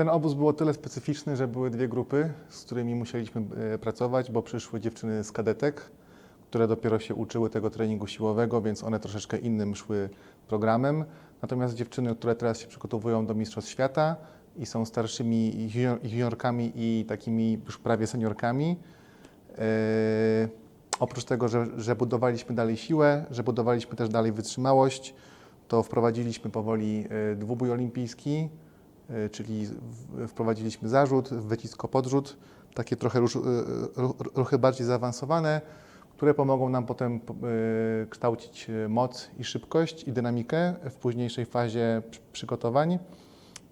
Ten obóz był o tyle specyficzny, że były dwie grupy, z którymi musieliśmy e, pracować, bo przyszły dziewczyny z kadetek, które dopiero się uczyły tego treningu siłowego, więc one troszeczkę innym szły programem. Natomiast dziewczyny, które teraz się przygotowują do Mistrzostw Świata i są starszymi junior- juniorkami i takimi już prawie seniorkami, e, oprócz tego, że, że budowaliśmy dalej siłę, że budowaliśmy też dalej wytrzymałość, to wprowadziliśmy powoli e, dwubój olimpijski, czyli w- wprowadziliśmy zarzut, wycisko-podrzut, takie trochę, e, ru- trochę bardziej zaawansowane, które pomogą nam potem e, kształcić e, moc i szybkość i dynamikę w późniejszej fazie przy- przygotowań.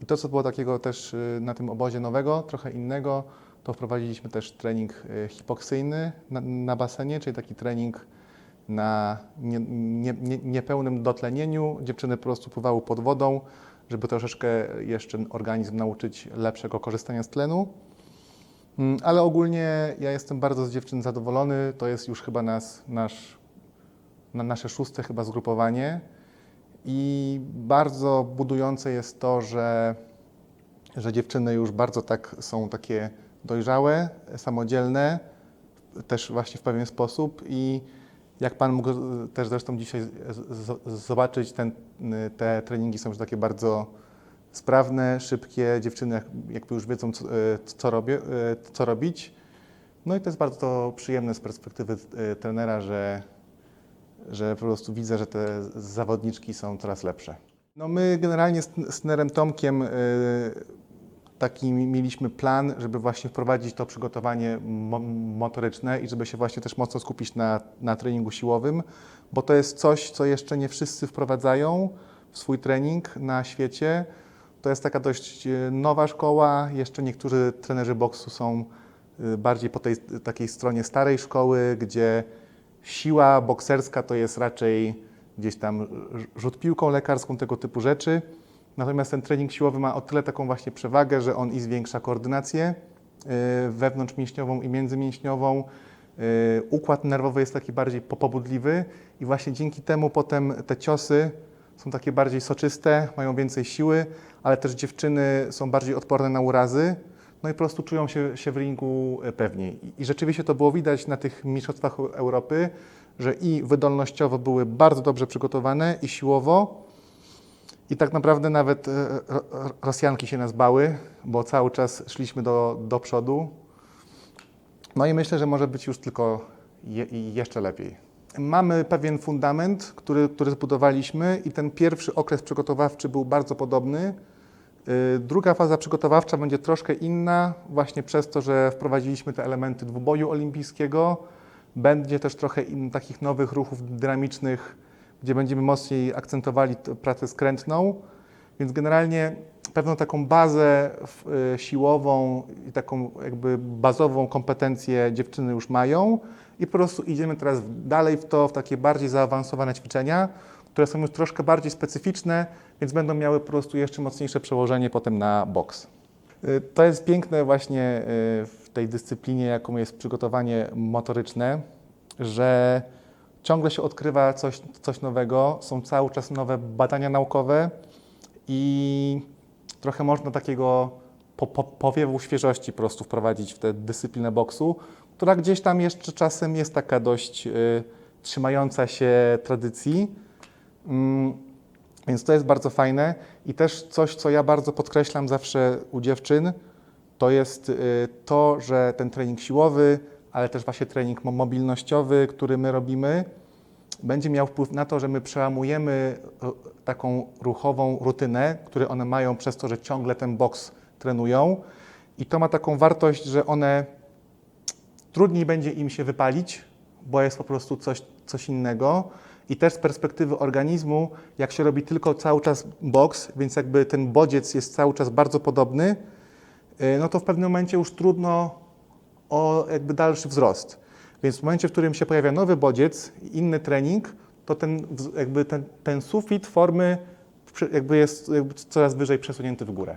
I to, co było takiego też e, na tym obozie nowego, trochę innego, to wprowadziliśmy też trening e, hipoksyjny na, na basenie, czyli taki trening na nie, nie, nie, niepełnym dotlenieniu. Dziewczyny po prostu pływały pod wodą, żeby troszeczkę jeszcze organizm nauczyć lepszego korzystania z tlenu. Mm, Ale ogólnie ja jestem bardzo z dziewczyn zadowolony. To jest już chyba nas, nasz, na nasze szóste chyba zgrupowanie. I bardzo budujące jest to, że, że dziewczyny już bardzo tak są takie dojrzałe, samodzielne, też właśnie w pewien sposób i jak Pan mógł e, też zresztą dzisiaj zobaczyć, ten, y, te treningi są już takie bardzo sprawne, szybkie. Dziewczyny jak- jakby już wiedzą, co, e, co, robię, e, co robić. No i to jest bardzo przyjemne z perspektywy e, trenera, że, że po prostu widzę, że te zawodniczki są coraz lepsze. No my generalnie z, z trenerem Tomkiem e, taki mieliśmy plan, żeby właśnie wprowadzić to przygotowanie mo- motoryczne i żeby się właśnie też mocno skupić na, na treningu siłowym, bo to jest coś, co jeszcze nie wszyscy wprowadzają w swój trening na świecie. To jest taka dość e, nowa szkoła. Jeszcze niektórzy trenerzy boksu są e, bardziej po tej takiej stronie starej szkoły, gdzie siła bokserska to jest raczej gdzieś tam rzut piłką lekarską, tego typu rzeczy. Natomiast ten trening siłowy ma o tyle taką właśnie przewagę, że on i zwiększa koordynację y, wewnątrzmięśniową i międzymięśniową. Y, Układ nerwowy jest taki bardziej po- pobudliwy i właśnie dzięki temu potem te ciosy są takie bardziej soczyste, mają więcej siły, ale też dziewczyny są bardziej odporne na urazy, no i po prostu czują się, się w ringu e, pewniej. I rzeczywiście to było widać na tych mistrzostwach Europy, że i wydolnościowo były bardzo dobrze przygotowane i siłowo, i tak naprawdę nawet e, Ro- Ro- Rosjanki się nas bały, bo cały czas szliśmy do, do przodu. No i myślę, że może być już tylko je, jeszcze lepiej. Mamy pewien fundament, który, który zbudowaliśmy i ten pierwszy okres przygotowawczy był bardzo podobny. Y, Druga faza przygotowawcza będzie troszkę inna, właśnie przez to, że wprowadziliśmy te elementy dwuboju olimpijskiego. Będzie też trochę in, takich nowych ruchów dynamicznych, gdzie będziemy mocniej akcentowali pracę skrętną. Więc generalnie pewną taką bazę y, siłową i taką jakby bazową kompetencję dziewczyny już mają i po prostu idziemy teraz dalej w to, w takie bardziej zaawansowane ćwiczenia, które są już troszkę bardziej specyficzne, więc będą miały po prostu jeszcze mocniejsze przełożenie potem na boks. Y, To jest piękne właśnie y, w tej dyscyplinie, jaką jest przygotowanie motoryczne, że ciągle się odkrywa coś, coś nowego, są cały czas nowe badania naukowe i trochę można takiego po, po, powiewu świeżości po prostu wprowadzić w tę dyscyplinę boksu, która gdzieś tam jeszcze czasem jest taka dość y, trzymająca się tradycji. Mm, więc to jest bardzo fajne i też coś, co ja bardzo podkreślam zawsze u dziewczyn, to jest y, to, że ten trening siłowy, ale też właśnie trening mo- mobilnościowy, który my robimy, będzie miał wpływ na to, że my przełamujemy e, taką ruchową rutynę, które one mają przez to, że ciągle ten boks trenują. I to ma taką wartość, że one trudniej będzie im się wypalić, bo jest po prostu coś, coś innego. I też z perspektywy organizmu, jak się robi tylko cały czas boks, więc jakby ten bodziec jest cały czas bardzo podobny, y, no to w pewnym momencie już trudno o jakby dalszy wzrost. Więc w momencie, w którym się pojawia nowy bodziec, inny trening, to ten, jakby ten, ten sufit formy jakby jest jakby coraz wyżej przesunięty w górę.